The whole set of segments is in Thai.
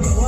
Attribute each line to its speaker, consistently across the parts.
Speaker 1: I've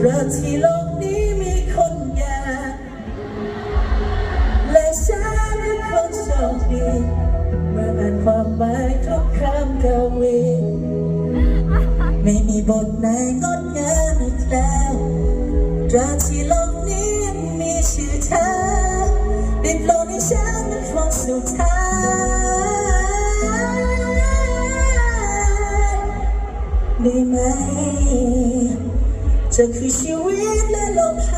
Speaker 1: ที่โลกนี้มีคนอยากและฉันเป็นคนโชคดีเมื่ออ่านความหมายทุกคำกวีไม่มีบทไหนงดงามอีกแล้วตราที่โลกนี้ยังมีชื่อเธอได้โปรดให้ฉันเป็นคนสุดท้าย ธอคือชีวิตและลมห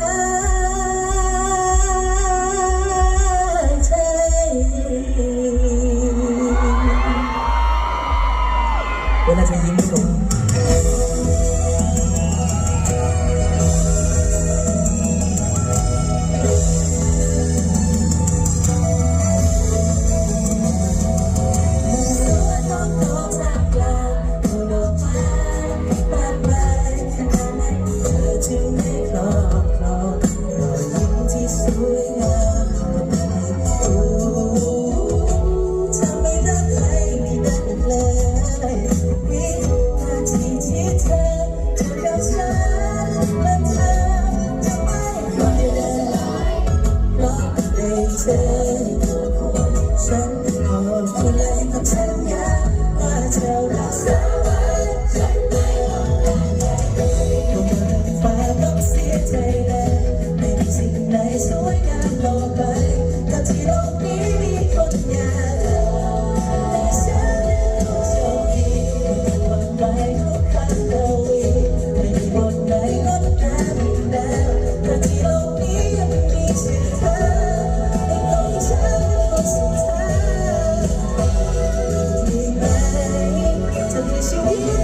Speaker 1: าย Woo!